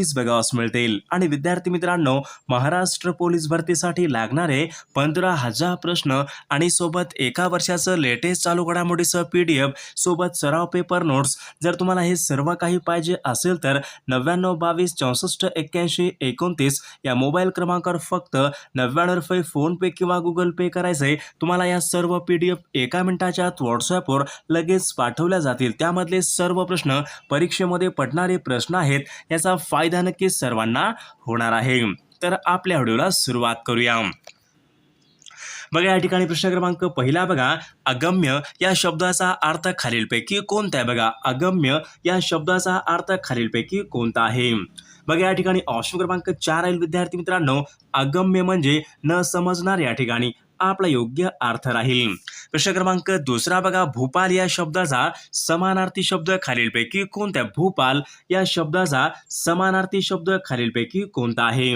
नक्कीच बघावास मिळतील. आणि विद्यार्थी मित्रांनो महाराष्ट्र पोलीस भरतीसाठी लागणारे पंधरा हजार प्रश्न आणि सोबत एका वर्षाचं लेटेस्ट चालू घडामोडीचं पी डी एफ सोबत सराव पेपर नोट्स जर तुम्हाला हे सर्व काही पाहिजे असेल तर नव्याण्णव बावीस चौसष्ट एक्क्याऐंशी एकोणतीस या मोबाईल क्रमांकावर फक्त नव्याण्णव रुपये फोनपे किंवा गुगल पे करायचे. तुम्हाला या सर्व पी डी एफ एका मिनिटाच्या आत व्हॉट्सॲपवर लगेच पाठवल्या जातील. त्यामधले सर्व प्रश्न परीक्षेमध्ये पडणारे प्रश्न आहेत याचा फायदा नक्कीच सर्वांना होणार आहे. तर आपल्या व्हिडिओला सुरुवात करूया. बघा या ठिकाणी प्रश्न क्रमांक पहिला बघा. अगम्य या शब्दाचा अर्थ खालीलपैकी कोणता आहे? बघा अगम्य या शब्दाचा अर्थ खालीलपैकी कोणता आहे? बघा या ठिकाणी ऑप्शन क्रमांक चार आहे विद्यार्थी मित्रांनो. अगम्य म्हणजे न समजणार या ठिकाणी. आपला योग्य अर्थ राहील. प्रश्न क्रमांक दुसरा बघा भूपाल या शब्दाचा समानार्थी शब्द खालीलपैकी कोणत्या? भूपाल या शब्दाचा समानार्थी शब्द खालीलपैकी कोणता आहे?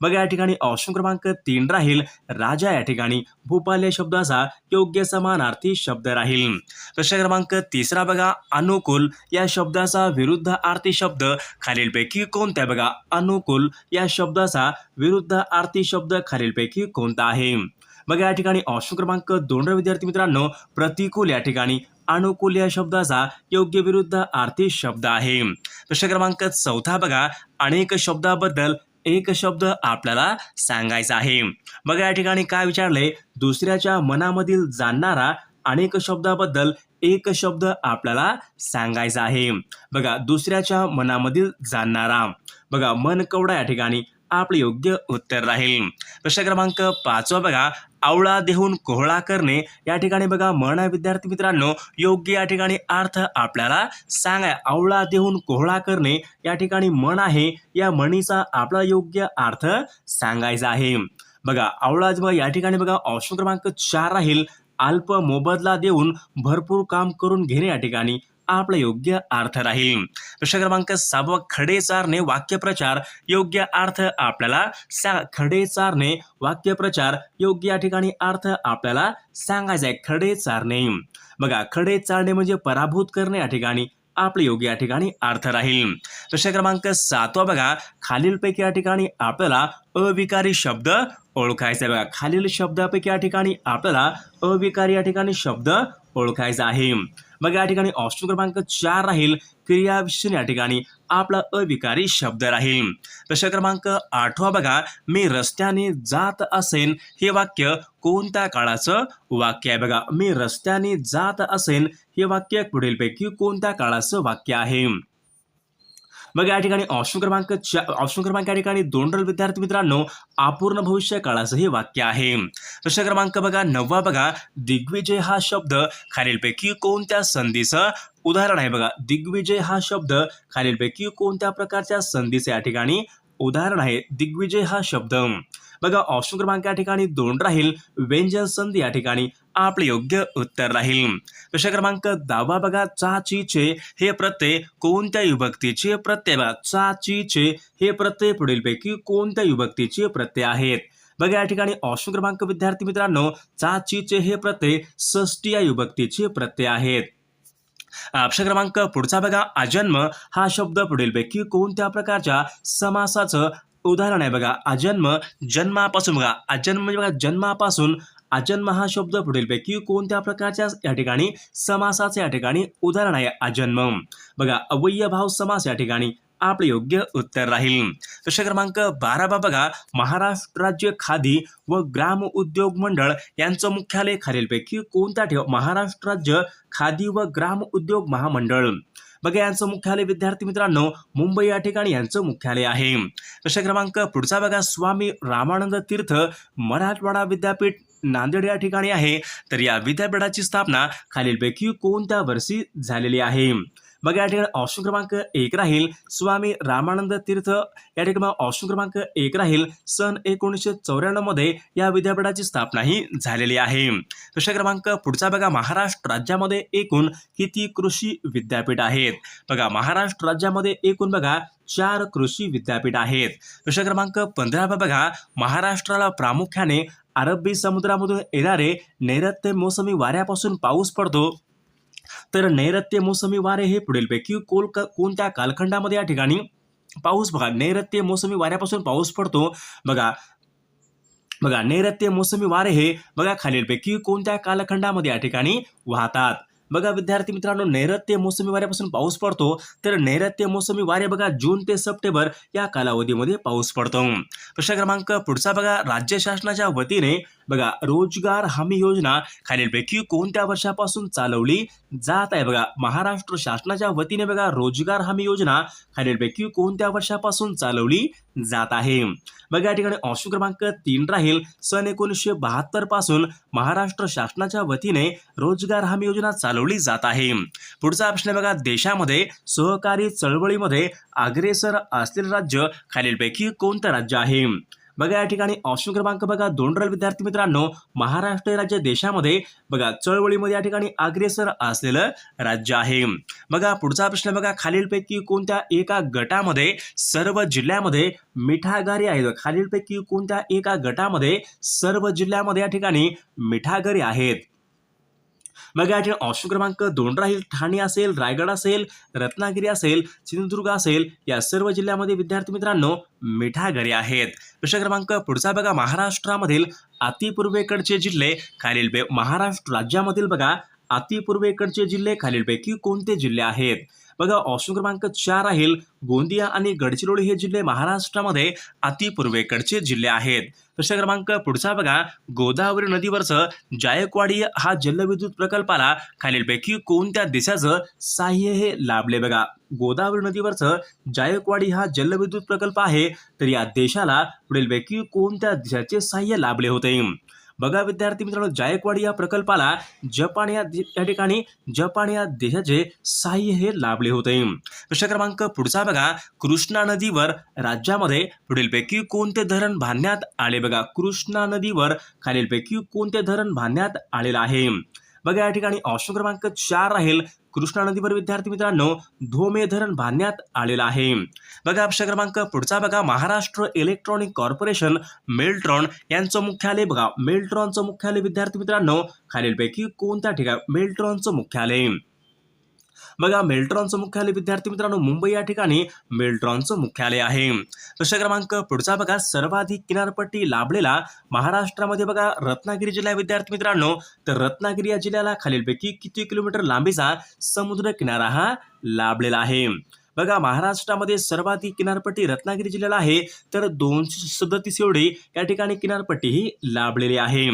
बघा या ठिकाणी ऑप्शन क्रमांक तीन राहील. राजा या ठिकाणी भूपाल या शब्दाचा योग्य समानार्थी शब्द राहील. प्रश्न क्रमांक तिसरा बघा अनुकूल या शब्दाचा विरुद्ध आर्थी शब्द खालीलपैकी कोणत्या? बघा अनुकूल या शब्दाचा विरुद्ध आर्थी शब्द खालीलपैकी कोणता आहे? बघा या ठिकाणी ऑप्शन क्रमांक दोन विद्यार्थी मित्रांनो प्रतिकूल या ठिकाणी अनुकूल या शब्दाचा योग्य विरुद्ध आर्थिक शब्द आहे. प्रश्न क्रमांक चौथा बघा अनेक शब्दाबद्दल एक शब्द आपल्याला सांगायचा आहे. बघा या ठिकाणी काय विचारले? दुसऱ्याच्या मनामधील जाणणारा अनेक शब्दाबद्दल एक शब्द आपल्याला सांगायचा आहे. बघा दुसऱ्याच्या मनामधील जाणणारा. बघा मन कवडा या ठिकाणी आपले योग्य उत्तर राहील. प्रश्न क्रमांक पाचवा बघा आवळा देहून कोहळा करणे या ठिकाणी बघा मन आहे विद्यार्थी मित्रांनो योग्य या ठिकाणी अर्थ आपल्याला सांगा आवळा देहून कोहळा करणे या ठिकाणी मन आहे या म्हणीचा आपला योग्य अर्थ सांगायचा आहे. बघा आवळा या ठिकाणी बघा ऑप्शन क्रमांक चार राहील अल्प मोबदला देऊन भरपूर काम करून घेणे या ठिकाणी. आपला योग्य अर्थ राहील. प्रश्न क्रमांक सहावा खडे चारणे वाक्यप्रचार योग्य अर्थ आपल्याला सा खडे चारणे वाक्यप्रचार योग्य या ठिकाणी अर्थ आपल्याला सांगायचा आहे खडे चारणे बघा खडे चारणे म्हणजे पराभूत करणे या ठिकाणी आपले योग्य या ठिकाणी अर्थ राहील. प्रश्न क्रमांक सातवा बघा खालीलपैकी या ठिकाणी आपल्याला अविकारी शब्द ओळखायचा आहे बघा खालील शब्दापैकी या ठिकाणी आपल्याला अविकारी या ठिकाणी शब्द ओळखायचा आहे. मग या ठिकाणी ऑप्शन क्रमांक चार राहील. क्रियाविशेषण या ठिकाणी आपला अविकारी शब्द राहील. प्रश्न क्रमांक आठवा बघा. मी रस्त्याने जात असेन हे वाक्य कोणत्या काळाचं वाक्य आहे बघा. मी रस्त्याने जात असेन हे वाक्य पुढीलपैकी कोणत्या काळाचं वाक्य आहे? मग या ठिकाणी ऑप्शन क्रमांक चा ऑप्शन क्रमांक या ठिकाणी दोन रल विद्यार्थी मित्रांनो अपूर्ण भविष्य काळाचं हे वाक्य आहे. प्रश्न क्रमांक बघा नववा बघा दिग्विजय हा शब्द खालीलपैकी कोणत्या संधीचं उदाहरण आहे बघा. दिग्विजय हा शब्द खालीलपैकी कोणत्या प्रकारच्या संधीचं या ठिकाणी उदाहरण आहे दिग्विजय हा शब्द. बघा ऑप्शन क्रमांक या ठिकाणी दोन राहील व्यंजन संधी या ठिकाणी आपले योग्य उत्तर राहील. प्रश्न क्रमांक दहावा बघा चा ची चे हे प्रत्यय कोणत्या विभक्तीचे प्रत्यय बघा चा ची चे हे प्रत्यय पुढीलपैकी कोणत्या विभक्तीचे प्रत्यय आहेत. बघा या ठिकाणी ऑप्शन क्रमांक विद्यार्थी मित्रांनो चा हे प्रत्यय षष्टी या विभक्तीचे प्रत्यय आहेत. अक्ष क्रमांक पुढचा बघा अजन्म हा शब्द पुढीलपैकी कोणत्या प्रकारच्या समासाचं उदाहरण आहे बघा? अजन्म जन्मापासून बघा. अजन्म म्हणजे बघा जन्मापासून अजन्म हा शब्द पुढीलपैकी कोणत्या प्रकारच्या या ठिकाणी समासाचे या ठिकाणी उदाहरण आहे? अजन्म. बघा अवयभाव समास या ठिकाणी. आपले योग्य उत्तर राहील. प्रश्न क्रमांक बारावा बघा महाराष्ट्र राज्य खादी व ग्राम उद्योग मंडळ यांचं मुख्यालय खालीलपैकी कोणता ठेव? महाराष्ट्र राज्य खादी व ग्राम उद्योग महामंडळ. बघा यांचं मुख्यालय विद्यार्थी मित्रांनो मुंबई या ठिकाणी यांचं मुख्यालय आहे. प्रश्न क्रमांक पुढचा बघा स्वामी रामानंद तीर्थ मराठवाडा विद्यापीठ नांदेड या ठिकाणी आहे. तर या विद्यापीठाची स्थापना खालीलपैकी कोणत्या वर्षी झालेली आहे? बघा या ठिकाणी ऑप्शन क्रमांक एक राहील. स्वामी रामानंद तीर्थ या ठिकाणी ऑप्शन क्रमांक एक राहील. सन एकोणीसशे चौऱ्याण्णवमध्ये या विद्यापीठाची स्थापनाही झालेली आहे. प्रश्न क्रमांक पुढचा बघा. महाराष्ट्र राज्यामध्ये एकूण किती कृषी विद्यापीठ आहेत? बघा महाराष्ट्र राज्यामध्ये एकूण बघा चार कृषी विद्यापीठ आहेत. प्रश्न क्रमांक पंधरा बघा. महाराष्ट्राला प्रामुख्याने अरबी समुद्रामधून येणारे नैऋत्य मोसमी वाऱ्यापासून पाऊस पडतो. तर नैऋत्य मोसमी वारे हे पुढीलपैकी कोल कोणत्या कालखंडामध्ये या ठिकाणी पाऊस? बघा नैऋत्य मोसमी वाऱ्यापासून पाऊस पडतो. बघा बघा नैऋत्य मोसमी वारे हे बघा खालीलपैकी कोणत्या कालखंडामध्ये या ठिकाणी वाहतात? बघा विद्यार्थी मित्रांनो नैऋत्य मोसमी वाऱ्यापासून पाऊस पडतो. तर नैऋत्य मोसमी वारे बघा जून ते सप्टेंबर या कालावधीमध्ये पाऊस पडतो. प्रश्न क्रमांक पुढचा बघा. राज्य शासनाच्या वतीने बघा रोजगार हमी योजना खालीलपैकी कोणत्या वर्षापासून चालवली जात आहे? बघा महाराष्ट्र शासनाच्या वतीने बघा रोजगार हमी योजना खालीलपैकी कोणत्या वर्षापासून चालवली जात आहे? बघा या ठिकाणी ऑप्शन क्रमांक तीन राहील. सन एकोणीसशे बहात्तरपासून महाराष्ट्र शासनाच्या वतीने रोजगार हमी योजना चालवली जात आहे. पुढचा प्रश्न आहे बघा देशामध्ये सहकारी चळवळीमध्ये अग्रेसर असलेले राज्य खालीलपैकी कोणतं राज्य आहे? बघा या ठिकाणी ऑप्शन क्रमांक बघा दोन राहील विद्यार्थी मित्रांनो महाराष्ट्र राज्य देशामध्ये बघा चळवळीमध्ये या ठिकाणी अग्रेसर असलेलं राज्य आहे. बघा पुढचा प्रश्न बघा खालीलपैकी कोणत्या एका गटामध्ये सर्व जिल्ह्यामध्ये मिठागारी आहेत? खालीलपैकी कोणत्या एका गटामध्ये सर्व जिल्ह्यामध्ये या ठिकाणी मिठागरी आहेत? मग या ठिकाणी ऑप्शन क्रमांक दोन राहील. ठाणे असेल रायगड असेल रत्नागिरी असेल सिंधुदुर्ग असेल या सर्व जिल्ह्यामध्ये विद्यार्थी मित्रांनो मिठागरी आहेत. प्रश्न क्रमांक पुढचा बघा. महाराष्ट्रामधील अतिपूर्वेकडचे जिल्हे खालील महाराष्ट्र राज्यामधील बघा. अतिपूर्वेकडचे जिल्हे खालीलपैकी कोणते जिल्हे आहेत? बघा ऑप्शन क्रमांक चार राहील गोंदिया आणि गडचिरोली हे जिल्हे महाराष्ट्रामध्ये अतिपूर्वेकडचे जिल्हे आहेत. प्रश्न क्रमांक पुढचा बघा गोदावरी नदीवरचं जायकवाडी हा जलविद्युत प्रकल्पाला खालीलपैकी कोणत्या देशाचं साह्य हे लाभले बघा? गोदावरी नदीवरचं जायकवाडी हा जलविद्युत प्रकल्प आहे तर या देशाला पुढीलपैकी कोणत्या देशाचे साह्य लाभले होते? बघा विद्यार्थी मित्रांनो जायकवाडी या प्रकल्पाला जपान या या ठिकाणी जपान या देशाचे साह्य हे लाभले होते. प्रश्न क्रमांक पुढचा बघा. कृष्णा नदीवर राज्यामध्ये पुढीलपैकी कोणते धरण बांधण्यात आले? बघा कृष्णा नदीवर खालीलपैकी कोणते धरण बांधण्यात आलेलं आहे? बघा या ठिकाणी ऑप्शन क्रमांक चार राहील. कृष्णा नदीवर विद्यार्थी मित्रांनो धोमे धरण बांधण्यात आलेलं आहे. बघा ऑप्शन क्रमांक पुढचा बघा. महाराष्ट्र इलेक्ट्रॉनिक कॉर्पोरेशन मेल्ट्रॉन यांचं मुख्यालय बघा. मेल्ट्रॉनचं मुख्यालय विद्यार्थी मित्रांनो खालीलपैकी कोणत्या ठिकाणी? मेल्ट्रॉनचं मुख्यालय. बघा मेल्ट्रॉनचं मुख्यालय विद्यार्थी मित्रांनो मुंबई या ठिकाणी मेल्ट्रॉनचं मुख्यालय आहे. प्रश्न क्रमांक पुढचा बघा. सर्वाधिक किनारपट्टी लाभलेला महाराष्ट्रामध्ये बघा रत्नागिरी जिल्हा विद्यार्थी मित्रांनो. तर रत्नागिरी या जिल्ह्याला खालीलपैकी किती किलोमीटर लांबीचा समुद्र किनारा हा लाभलेला आहे? बघा महाराष्ट्रामध्ये सर्वाधिक किनारपट्टी रत्नागिरी जिल्ह्याला आहे तर दोनशे सदतीस एवढी या ठिकाणी किनारपट्टी ही लाभलेली आहे.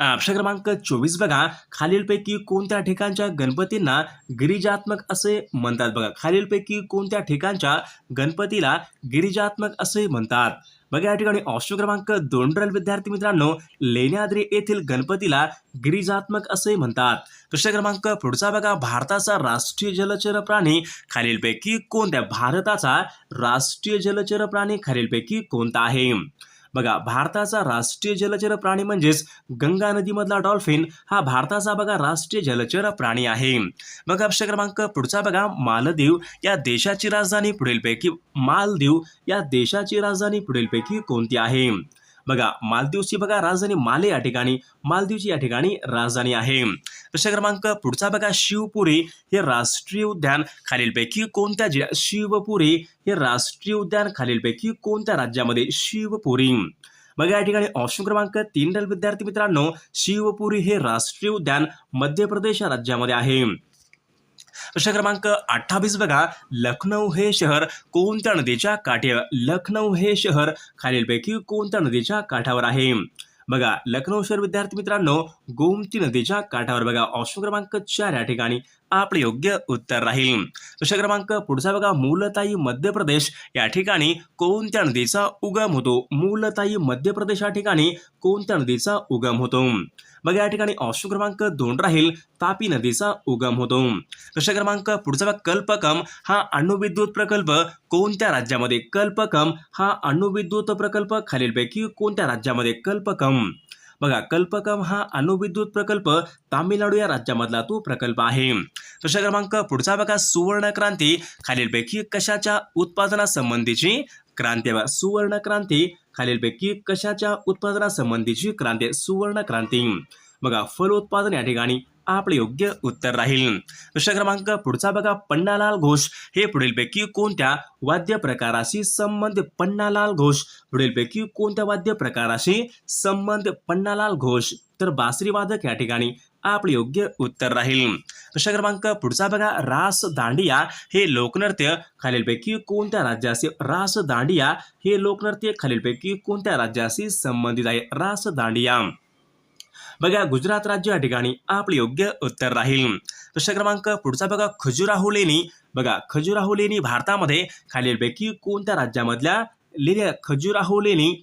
प्रश्न क्रमांक चोवीस बघा खालीलपैकी कोणत्या ठिकाणच्या गणपतींना गिरिजात्मक असे म्हणतात? बघा खालीलपैकी कोणत्या ठिकाणच्या गणपतीला गिरिजात्मक असे म्हणतात? बघा या ठिकाणी ऑप्शन क्रमांक दोन राहील विद्यार्थी मित्रांनो लेण्याद्री येथील गणपतीला गिरिजात्मक असे म्हणतात. प्रश्न क्रमांक पुढचा बघा भारताचा राष्ट्रीय जलचर प्राणी खालीलपैकी कोणत्या? भारताचा राष्ट्रीय जलचर प्राणी खालीलपैकी कोणता आहे? बघा भारताचा राष्ट्रीय जलचर प्राणी म्हणजेच गंगा नदीमधला डॉल्फिन हा भारताचा बघा राष्ट्रीय जलचर प्राणी आहे. बघा प्रश्न क्रमांक पुढचा बघा. मालदीव या देशाची राजधानी पुढीलपैकी मालदीव या देशाची राजधानी पुढीलपैकी कोणती आहे? बघा मालदीवची बघा राजधानी माले या ठिकाणी मालदीवची या ठिकाणी राजधानी आहे. प्रश्न क्रमांक पुढचा बघा शिवपुरी हे राष्ट्रीय उद्यान खालीलपैकी कोणत्या जिल्ह्यात शिवपुरी हे राष्ट्रीय उद्यान खालीलपैकी कोणत्या राज्यामध्ये शिवपुरी? बघा या ठिकाणी ऑप्शन क्रमांक तीन विद्यार्थी मित्रांनो शिवपुरी हे राष्ट्रीय उद्यान मध्य प्रदेश या राज्यामध्ये आहे. प्रश्न क्रमांक अठ्ठावीस बघा. लखनौ हे शहर कोणत्या नदीच्या काठी लखनौ हे शहर खालीलपैकी कोणत्या नदीच्या काठावर आहे? बघा लखनौ शहर विद्यार्थी मित्रांनो गोमती नदीच्या काठावर बघा. ऑप्शन क्रमांक चार या ठिकाणी. आपले योग्य उत्तर राहील. प्रश्न क्रमांक पुढचा बघा मूलताई मध्य प्रदेश. या ठिकाणी कोणत्या नदीचा उगम होतो? मूलताई मध्य प्रदेश या ठिकाणी कोणत्या नदीचा उगम होतो? बघा या ठिकाणी ऑप्शन क्रमांक दोन राहील. तापी नदीचा उगम होतो. प्रश्न क्रमांक पुढचा बघा कल्पकम. हा अणुविद्युत प्रकल्प कोणत्या राज्यामध्ये? कल्पकम. हा अणुविद्युत प्रकल्प खालीलपैकी कोणत्या राज्यामध्ये? कल्पकम. बघा कल्पकम हा अणुविद्युत प्रकल्प तामिळनाडू या राज्यामधला तो प्रकल्प आहे. प्रश्न क्रमांक पुढचा बघा सुवर्ण क्रांती. खालीलपैकी कशाच्या उत्पादनासंबंधीची क्रांती बघा सुवर्ण क्रांती. खालीलपैकी कशाच्या उत्पादनासंबंधीची क्रांती आहे? सुवर्ण क्रांती. बघा फल उत्पादन या ठिकाणी आपले योग्य उत्तर राहील. प्रश्न क्रमांक पुढचा बघा पन्नालाल घोष. हे पुढीलपैकी कोणत्या वाद्य प्रकाराशी संबंध पन्नालाल घोष? पुढीलपैकी कोणत्या वाद्य प्रकाराशी संबंध पन्नालाल घोष? तर बासरी वादक या ठिकाणी आपले योग्य उत्तर राहील. प्रश्न क्रमांक पुढचा बघा रास दांडिया. हे लोकनृत्य खालीलपैकी कोणत्या राज्याशी रास दांडिया हे लोकनृत्य खालीलपैकी कोणत्या राज्याशी संबंधित आहे? रास दांडिया. बघा गुजरात राज्य या ठिकाणी आपले योग्य उत्तर राहील. प्रश्न क्रमांक पुढचा बघा खजुराहो लेणी. बघा खजुराहो लेणी भारतामध्ये खालीलपैकी कोणत्या राज्यामधल्या लेणी आहेत? खजुराहो लेणी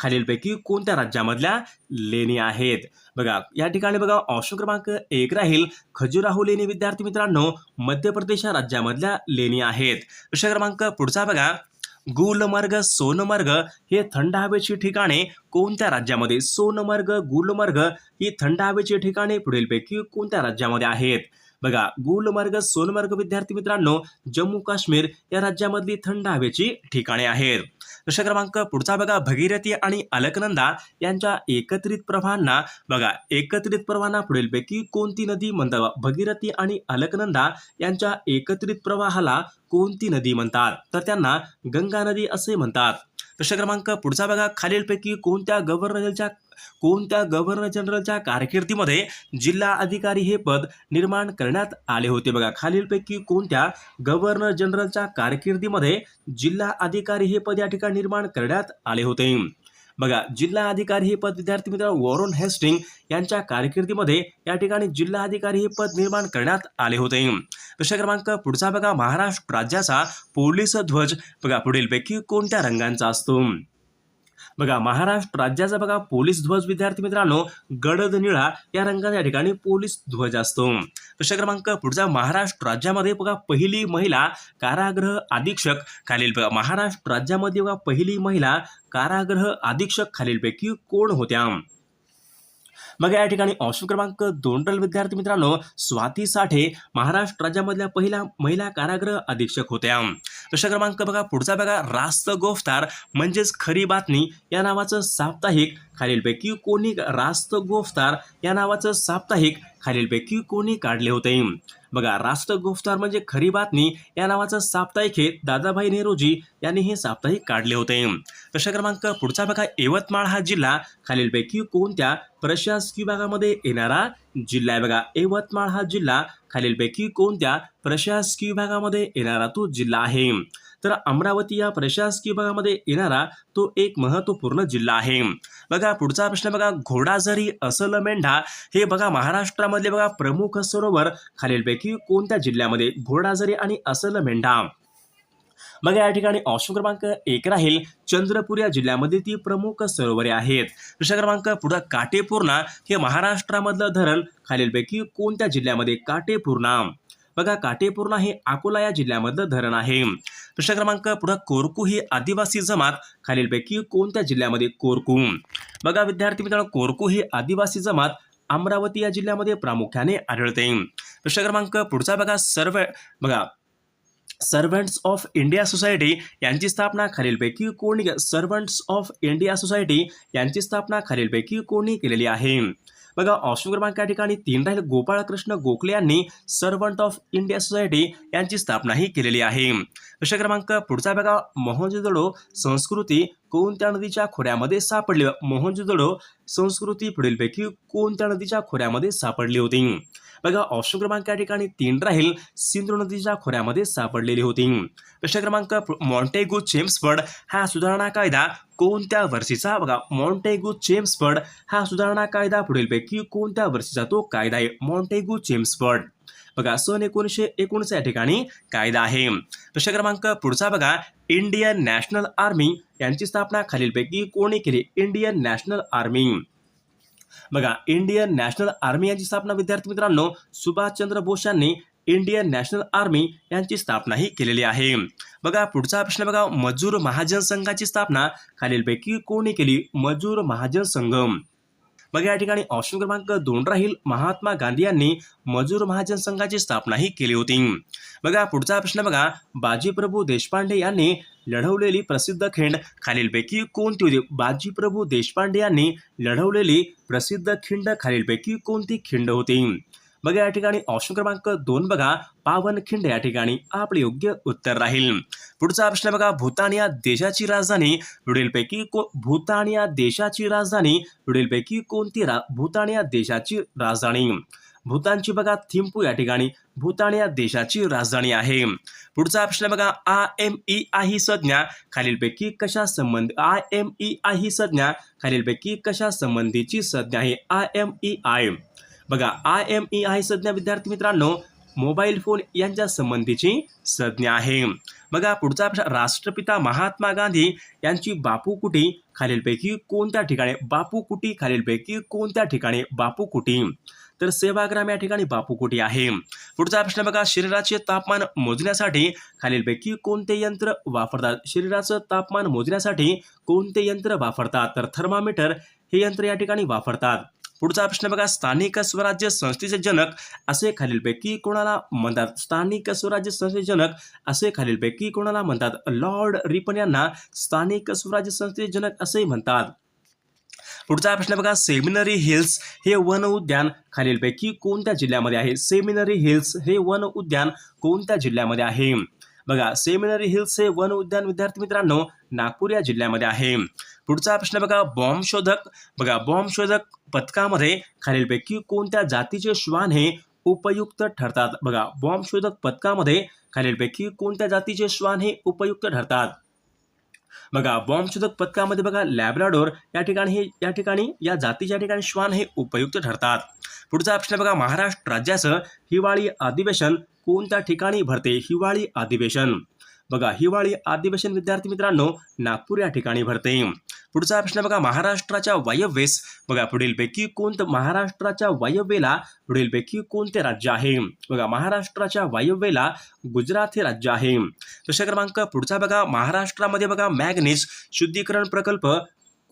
खालीलपैकी कोणत्या राज्यामधल्या लेणी आहेत? बघा या ठिकाणी बघा ऑप्शन क्रमांक एक राहील. खजुराहो लेणी विद्यार्थी मित्रांनो मध्य प्रदेश या राज्यामधल्या लेणी आहेत. प्रश्न क्रमांक पुढचा बघा गुलमर्ग सोनमर्ग हे थंड हवेची ठिकाणे कोणत्या राज्यामध्ये? सोनमर्ग गुलमर्ग ही थंड हवेची ठिकाणे पुढीलपैकी कोणत्या राज्यामध्ये आहेत? बघा गुलमर्ग सोनमर्ग विद्यार्थी मित्रांनो जम्मू काश्मीर या राज्यामधली थंड हवेची ठिकाणे आहेत. प्रश्न क्रमांक पुढचा बघा भगीरथी आणि अलकनंदा यांच्या एकत्रित प्रवाहांना बघा एकत्रित प्रवाहांना पुढीलपैकी कोणती नदी म्हणतात? भगीरथी आणि अलकनंदा यांच्या एकत्रित प्रवाहाला कोणती नदी म्हणतात? तर त्यांना गंगा नदी असे म्हणतात. प्रश्न क्रमांक पुढचा बघा. खालीलपैकी कोणत्या गव्हर्नरच्या कोणत्या गव्हर्नर जनरलच्या कारकिर्दीमध्ये जिल्हा अधिकारी हे पद निर्माण करण्यात आले होते बघा. खालीलपैकी कोणत्या गव्हर्नर जनरलच्या कारकिर्दीमध्ये जिल्हा अधिकारी हे पद या ठिकाणी निर्माण करण्यात आले होते? बघा जिल्हा अधिकारी हे पद विद्यार्थी मित्र वॉरन हेस्टिंग यांच्या कारकिर्दीमध्ये या ठिकाणी जिल्हा अधिकारी हे पद निर्माण करण्यात आले होते. प्रश्न क्रमांक पुढचा बघा महाराष्ट्र राज्याचा पोलीस ध्वज. बघा पुढीलपैकी कोणत्या रंगांचा असतो? बघा महाराष्ट्र राज्याचा बघा पोलीस ध्वज विद्यार्थी मित्रांनो गडद निळा या रंगाचा या ठिकाणी पोलीस ध्वज असतो. प्रश्न क्रमांक पुढचा महाराष्ट्र राज्यामध्ये बघा पहिली महिला कारागृह अधीक्षक खालील बघा महाराष्ट्र राज्यामध्ये बघा पहिली महिला कारागृह अधीक्षक खालीलपैकी कोण होत्या? बघा या ठिकाणी ऑप्शन क्रमांक दोन रल विद्यार्थी मित्रांनो स्वाती साठे महाराष्ट्र राज्यामधल्या पहिल्या महिला कारागृह अधीक्षक होत्या. प्रश्न क्रमांक बघा पुढचा बघा रास्त गोफ्तार म्हणजेच खरी बातमी या नावाचं साप्ताहिक खालीलपैकी कोणी रास्त गोफ्तार या नावाचं साप्ताहिक खालीलपैकी कोणी काढले होते? बघा राष्ट्र गोफ्तार म्हणजे खरी बातमी या नावाचं साप्ताहिक हे दादाभाई नेहरूजी यांनी हे साप्ताहिक काढले होते. प्रश्न क्रमांक पुढचा बघा यवतमाळ हा जिल्हा. खालीलपैकी कोणत्या प्रशासकीय विभागामध्ये येणारा जिल्हा आहे? बघा यवतमाळ हा जिल्हा. खालीलपैकी कोणत्या प्रशासकीय विभागामध्ये येणारा तो जिल्हा आहे? तर अमरावती या प्रशासकीय विभागामध्ये येणारा तो एक महत्त्वपूर्ण जिल्हा आहे. बघा पुढचा प्रश्न बघा घोडाझरी असल मेंढा हे बघा महाराष्ट्रामधले बघा प्रमुख सरोवर खालीलपैकी कोणत्या जिल्ह्यामध्ये? घोडाझरी आणि असल मेंढा. मग या ठिकाणी ऑप्शन क्रमांक एक राहील. चंद्रपूर या जिल्ह्यामध्ये ती प्रमुख सरोवरे आहेत. प्रश्न क्रमांक पुढे काटेपूर्णा हे महाराष्ट्रामधलं धरण खालीलपैकी कोणत्या जिल्ह्यामध्ये? काटेपूर्णा. बघा काटेपूर्णा हे अकोला या जिल्ह्यामधलं धरण आहे. प्रश्न क्रमांक पुढे कोरकू ही आदिवासी जमात. खालीलपैकी कोणत्या जिल्ह्यामध्ये कोरकू? बघा विद्यार्थी मित्रांनो कोरकू ही आदिवासी जमात अमरावती या जिल्ह्यामध्ये प्रामुख्याने आढळते. प्रश्न क्रमांक पुढचा बघा सर्व बघा सर्वंट्स ऑफ इंडिया सोसायटी यांची स्थापना खालीलपैकी कोणी सर्वंट्स ऑफ इंडिया सोसायटी यांची स्थापना खालीलपैकी कोणी केलेली आहे? बघा ऑप्शन क्रमांक या ठिकाणी तीन राहील गोपाळकृष्ण गोखले यांनी सर्वंट ऑफ इंडिया सोसायटी यांची स्थापनाही केलेली आहे. प्रश्न क्रमांक पुढचा बघा मोहनजोदडो संस्कृती कोणत्या नदीच्या खोऱ्यामध्ये सापडली? मोहनजोदडो संस्कृती पुढीलपैकी कोणत्या नदीच्या खोऱ्यामध्ये सापडली होती? बघा ऑप्शन क्रमांक या ठिकाणी तीन राहील. सिंधू नदीच्या खोऱ्यामध्ये सापडलेली होती. प्रश्न क्रमांक मॉन्टेगू चेम्सफर्ड हा सुधारणा कायदा कोणत्या वर्षीचा? बघा मॉन्टेगू चेम्सफर्ड हा सुधारणा कायदा पुढीलपैकी कोणत्या वर्षीचा तो कायदा आहे? Montagu Chelmsford. बघा सन एकोणीसशे एकोणीस या ठिकाणी कायदा आहे. प्रश्न क्रमांक पुढचा बघा इंडियन नॅशनल आर्मी यांची स्थापना खालीलपैकी कोणी केली? Indian National Army. बघा इंडियन नॅशनल आर्मी यांची स्थापना विद्यार्थी मित्रांनो सुभाषचंद्र बोस यांनी इंडियन नॅशनल आर्मी यांची स्थापनाही केलेली आहे. बघा पुढचा प्रश्न बघा मजूर महाजन संघाची स्थापना खालीलपैकी कोणी केली? मजूर महाजन संघ. मग या ठिकाणी ऑप्शन क्रमांक दोन राहील. महात्मा गांधी यांनी मजूर महाजन संघाची स्थापनाही केली होती. बघा पुढचा प्रश्न बघा. बाजीप्रभू देशपांडे यांनी लढवलेली प्रसिद्ध खिंड खालीलपैकी कोणती होती? बाजीप्रभू देशपांडे यांनी लढवलेली प्रसिद्ध खिंड खालीलपैकी कोणती खिंड होती? बघा या ठिकाणी ऑप्शन क्रमांक दोन बघा. पावनखिंड या ठिकाणी आपले योग्य उत्तर राहील. पुढचा प्रश्न बघा भूतान या देशाची राजधानी पुढीलपैकी को भूतान या देशाची राजधानी पुढीलपैकी कोणती रा भूतान या देशाची राजधानी? भूतानची बघा थिंपू या ठिकाणी भूतान या देशाची राजधानी आहे. पुढचा प्रश्न बघा आय एम ई आय ही संज्ञा खालीलपैकी कशा संबंध आय एम ई आय ही संज्ञा खालीलपैकी कशा संबंधीची संज्ञा आहे? I M E I. बघा आय एम ई आय संज्ञा विद्यार्थी मित्रांनो मोबाईल फोन यांच्या संबंधीची संज्ञा आहे. बघा पुढचा प्रश्न राष्ट्रपिता महात्मा गांधी यांची बापू कुटी खालीलपैकी कोणत्या ठिकाणी? बापू कुटी खालीलपैकी कोणत्या ठिकाणी? बापू कुटी तर सेवाग्राम या ठिकाणी बापू कुटी आहे. पुढचा प्रश्न बघा शरीराचे तापमान मोजण्यासाठी खालीलपैकी कोणते यंत्र वापरतात? शरीराचं तापमान मोजण्यासाठी कोणते यंत्र वापरतात? तर थर्मामीटर हे यंत्र या ठिकाणी वापरतात. पुढचा प्रश्न बघा स्थानिक स्वराज्य संस्थेचे जनक असे खालीलपैकी कोणाला म्हणतात? स्थानिक स्वराज्य संस्थेचे जनक असे खालीलपैकी कोणाला म्हणतात? लॉर्ड रिपन यांना स्थानिक स्वराज्य संस्थेचे जनक असे म्हणतात. पुढचा प्रश्न बघा सेमिनरी हिल्स हे वन उद्यान खालीलपैकी कोणत्या जिल्ह्यामध्ये आहे? सेमिनरी हिल्स हे वन उद्यान कोणत्या जिल्ह्यामध्ये आहे? बघा सेमिनरी हिल्स हे वन उद्यान विद्यार्थी मित्रांनो नागपूर या जिल्ह्यामध्ये आहे. पुढचा प्रश्न बघा बॉम्ब शोधक. बघा बॉम्ब शोधक पथकामध्ये खालीलपैकी कोणत्या जातीचे श्वान हे उपयुक्त ठरतात? बघा बॉम्ब शोधक पथकामध्ये खालीलपैकी कोणत्या जातीचे श्वान हे उपयुक्त ठरतात? बघा बॉम्ब शोधक पथकामध्ये बघा लॅब्राडोर या ठिकाणी हे या ठिकाणी या जातीच्या ठिकाणी श्वान हे उपयुक्त ठरतात. पुढचा प्रश्न बघा महाराष्ट्र राज्याचं हिवाळी अधिवेशन कोणत्या ठिकाणी भरते? हिवाळी अधिवेशन. बघा हिवाळी अधिवेशन विद्यार्थी मित्रांनो नागपूर या ठिकाणी भरते. पुढचा प्रश्न बघा महाराष्ट्राच्या वायव्येस बघा पुढीलपैकी कोणतं महाराष्ट्राच्या वायव्येला पुढीलपैकी कोणते राज्य आहे? बघा महाराष्ट्राच्या वायव्येला गुजरात हे राज्य आहे. प्रश्न क्रमांक पुढचा बघा महाराष्ट्रामध्ये बघा मॅग्नीज शुद्धीकरण प्रकल्प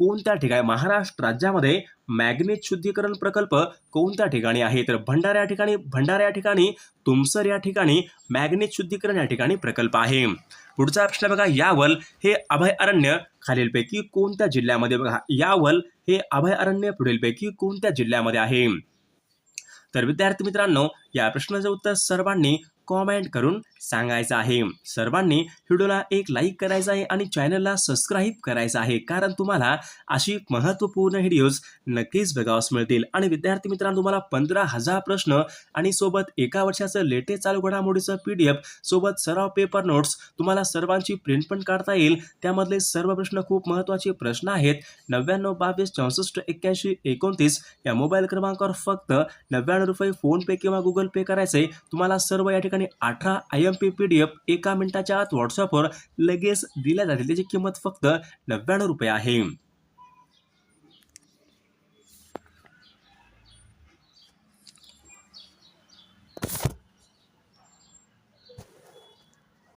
कोणत्या ठिकाणी महाराष्ट्र राज्यामध्ये मॅग्नेट शुद्धीकरण प्रकल्प कोणत्या ठिकाणी आहे? तर भंडारा या ठिकाणी भंडारा या ठिकाणी तुमसर या ठिकाणी मॅग्नेट शुद्धीकरण या ठिकाणी प्रकल्प आहे. पुढचा प्रश्न बघा यावल हे अभयारण्य खालीलपैकी कोणत्या जिल्ह्यामध्ये बघा यावल हे अभयारण्य पुढीलपैकी कोणत्या जिल्ह्यामध्ये आहे? तर विद्यार्थी मित्रांनो या प्रश्नाचं उत्तर सर्वांनी कॉमेंट करून सांगायचं आहे. सर्वांनी व्हिडिओला एक लाईक करायचं आहे आणि चॅनलला सबस्क्राईब करायचं आहे. कारण तुम्हाला अशी महत्त्वपूर्ण व्हिडिओज नक्कीच बघावस मिळतील. आणि विद्यार्थी मित्रांनो तुम्हाला पंधरा हजार प्रश्न आणि सोबत एका वर्षाचं लेटेस्ट चालू घडामोडीचं पी डी एफ सोबत सराव पेपर नोट्स तुम्हाला सर्वांची प्रिंट पण काढता येईल. त्यामधले सर्व प्रश्न खूप महत्त्वाचे प्रश्न आहेत. नव्याण्णव बावीस चौसष्ट एक्क्याऐंशी एकोणतीस या मोबाईल क्रमांकावर फक्त नव्याण्णव रुपये फोनपे किंवा गुगल पे करायचे तुम्हाला सर्व या ठिकाणी अठरा I M P P D F एका मिनिटाच्या आत व्हॉट्सअपवर लगेच दिल्या जातील. त्याची किंमत फक्त नव्याण्णव रुपये आहे.